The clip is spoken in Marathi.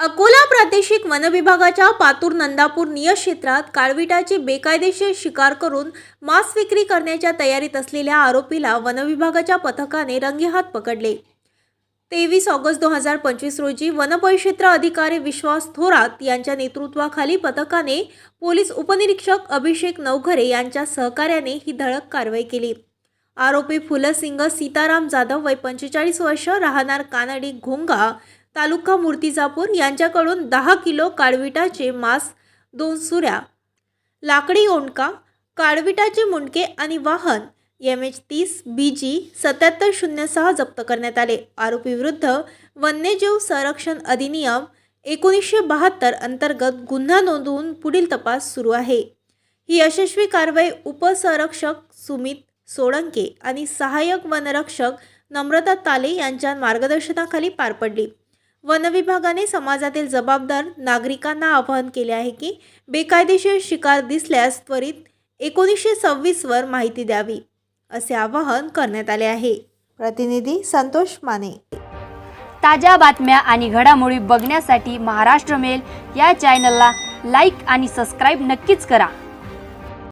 अकोला प्रादेशिक वन विभागाच्या पातूर नंदापूर नियत क्षेत्रात काळविटाची बेकायदेशीर शिकार करून मांस विक्री करण्याच्या तयारीत असलेल्या आरोपीला वन विभागाच्या पथकाने रंगेहात पकडले. तेवीस ऑगस्ट दोन हजार पंचवीस रोजी वनपरिक्षेत्र अधिकारी विश्वास थोरात यांच्या नेतृत्वाखाली पथकाने पोलीस उपनिरीक्षक अभिषेक नवघरे यांच्या सहकार्याने ही धडक कारवाई केली. आरोपी फुलसिंग सीताराम जाधव वय पंचेचाळीस वर्ष राहणार कानडी घोंगा तालुका मूर्तिजापूर यांच्याकडून दहा किलो काळविटाचे मांस दोन सुऱ्या लाकडी ओंडका काळविटाचे मुंडके आणि वाहन एम एच तीस बी जी सत्याहत्तर शून्य सहा जप्त करण्यात आले. आरोपीविरुद्ध वन्यजीव संरक्षण अधिनियम एकोणीसशे बहात्तर अंतर्गत गुन्हा नोंदवून पुढील तपास सुरू आहे. ही यशस्वी कारवाई उपसंरक्षक सुमित सोळंके आणि सहाय्यक वनरक्षक नम्रता ताले यांच्या मार्गदर्शनाखाली पार पडली. वनविभागाने समाजातील जबाबदार नागरिकांना आवाहन केले आहे की बेकायदेशीर शिकार दिसल्यास त्वरित एकोणीसशे सव्वीसवर माहिती द्यावी असे आवाहन करण्यात आले आहे. प्रतिनिधी संतोष माने. ताज्या बातम्या आणि घडामोडी बघण्यासाठी महाराष्ट्र मेल या चॅनलला लाईक आणि सबस्क्राईब नक्कीच करा.